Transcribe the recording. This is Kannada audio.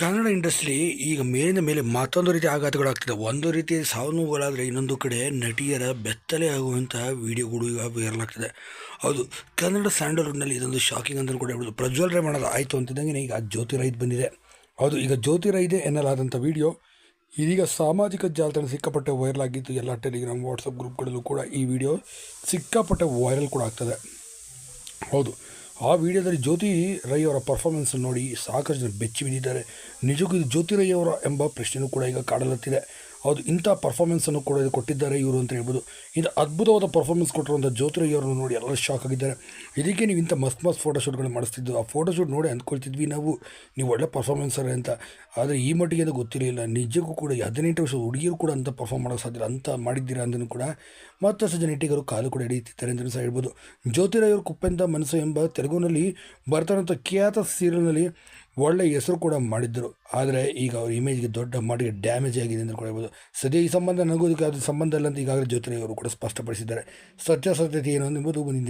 ಕನ್ನಡ ಇಂಡಸ್ಟ್ರಿ ಈಗ ಮೇಲಿನ ಮೇಲೆ ಮತ್ತೊಂದು ರೀತಿ ಆಘಾತಗಳಾಗ್ತಿದೆ ಒಂದು ರೀತಿ ಸಾವು ನೋವುಗಳಾದರೆ ಇನ್ನೊಂದು ಕಡೆ ನಟಿಯರ ಬೆತ್ತಲೆ ಆಗುವಂತಹ ವಿಡಿಯೋಗಳು ಈಗ ವೈರಲ್ ಆಗ್ತಿದೆ. ಹೌದು, ಕನ್ನಡ ಸ್ಯಾಂಡಲ್ವುಡ್ನಲ್ಲಿ ಇದೊಂದು ಶಾಕಿಂಗ್ ಅಂತಲೂ ಕೂಡ ಹೇಳ್ಬೋದು. ಪ್ರಜ್ವಲ್ ರೇವಣ್ಣದ ಆಯಿತು ಅಂತಿದ್ದಂಗೆ ಈಗ ಜ್ಯೋತಿ ರೈದ್ ಬಂದಿದೆ. ಹೌದು, ಈಗ ಜ್ಯೋತಿ ರೈದೆ ಎನ್ನಲಾದಂಥ ವಿಡಿಯೋ. ಇದೀಗ ಸಾಮಾಜಿಕ ಜಾಲತಾಣ ಸಿಕ್ಕಾಪಟ್ಟೆ ವೈರಲ್ ಆಗಿದ್ದು ಎಲ್ಲ ಟೆಲಿಗ್ರಾಮ್ ವಾಟ್ಸಪ್ ಗ್ರೂಪ್ಗಳಲ್ಲೂ ಕೂಡ ಈ ವಿಡಿಯೋ ಸಿಕ್ಕಾಪಟ್ಟೆ ವೈರಲ್ ಕೂಡ ಆಗ್ತದೆ. ಹೌದು ಆ ವಿಡಿಯೋದಲ್ಲಿ ಜ್ಯೋತಿ ರೈ ಅವರ ಪರ್ಫಾರ್ಮೆನ್ಸ್ ನೋಡಿ ಸಾಕಷ್ಟು ಜನ ಬೆಚ್ಚಿ ಬಿದ್ದಿದ್ದಾರೆ ನಿಜಕ್ಕೂ ಇದು ಜ್ಯೋತಿ ರೈ ಅವರ ಎಂಬ ಪ್ರಶ್ನೆಯೂ ಕೂಡ ಈಗ ಕಾಡಲತ್ತಿದೆ. ಹೌದು, ಇಂಥ ಪರ್ಫಾರ್ಮೆನ್ಸನ್ನು ಕೂಡ ಇದು ಕೊಟ್ಟಿದ್ದಾರೆ ಇವರು ಅಂತ ಹೇಳ್ಬೋದು. ಇದು ಅದ್ಭುತವಾದ ಪರ್ಫಾರ್ಮೆನ್ಸ್ ಕೊಟ್ಟಿರುವಂಥ ಜ್ಯೋತಿರಯ್ಯ ಅವರನ್ನು ನೋಡಿ ಎಲ್ಲರೂ ಶಾಕ್ ಆಗಿದ್ದಾರೆ. ಇದಕ್ಕೆ ನೀವು ಇಂಥ ಮಸ್ತ್ ಮಸ್ತ್ ಫೋಟೋಶೂಟ್ಗಳು ಮಾಡಿಸ್ತಿದ್ದು, ಆ ಫೋಟೋಶೂಟ್ ನೋಡಿ ಅಂದ್ಕೊಳ್ತಿದ್ವಿ ನಾವು. ನೀವು ಒಳ್ಳೆ ಪರ್ಫಾರ್ಮೆನ್ಸರ್ ಅಂತ. ಆದರೆ ಈ ಮಟ್ಟಿಗೆ ಅದು ಗೊತ್ತಿರಲಿಲ್ಲ. ನಿಜಕ್ಕೂ ಕೂಡ ಹದಿನೆಂಟು ವರ್ಷದ ಹುಡುಗಿಯರು ಕೂಡ ಅಂತ ಪರ್ಫಾರ್ಮ್ ಮಾಡೋಕ್ಕೆ ಸಾಧ್ಯ. ಅಂತ ಮಾಡಿದ್ದೀರಾ ಅಂದನು ಕೂಡ ಮತ್ತಷ್ಟು ಜನ ಇಟ್ಟಿಗರು ಕಾಲು ಕೂಡ ಹಿಡಿಯುತ್ತಿದ್ದಾರೆ ಅಂತಲೂ ಸಹ ಹೇಳ್ಬೋದು. ಜ್ಯೋತಿರಾಯವರು ಕುಪ್ಪೆಂತ ಮನಸ್ಸು ಎಂಬ ತೆಲುಗುನಲ್ಲಿ ಬರ್ತಾರಂಥ ಖ್ಯಾತ ಸೀರಿಯಲ್ನಲ್ಲಿ ಒಳ್ಳೆಯ ಹೆಸರು ಕೂಡ ಮಾಡಿದ್ದರು ಆದರೆ ಈಗ ಅವ್ರ ಇಮೇಜ್ಗೆ ದೊಡ್ಡ ಮಟ್ಟಿಗೆ ಡ್ಯಾಮೇಜ್ ಆಗಿದೆ ಅಂತ ಕೂಡ ಸದ್ಯ ಈ ಸಂಬಂಧ ನನಗೂ ಇದಕ್ಕೆ ಅದು ಸಂಬಂಧ ಇಲ್ಲ ಅಂತ ಈಗಾಗಲೇ ಜ್ಯೋತಿರಾಯವರು ಕೂಡ ಸ್ಪಷ್ಟಪಡಿಸಿದ್ದಾರೆ. ಸತ್ಯಾಸತ್ಯತೆ ಏನು ಎಂಬುದು ಮುಂದಿನ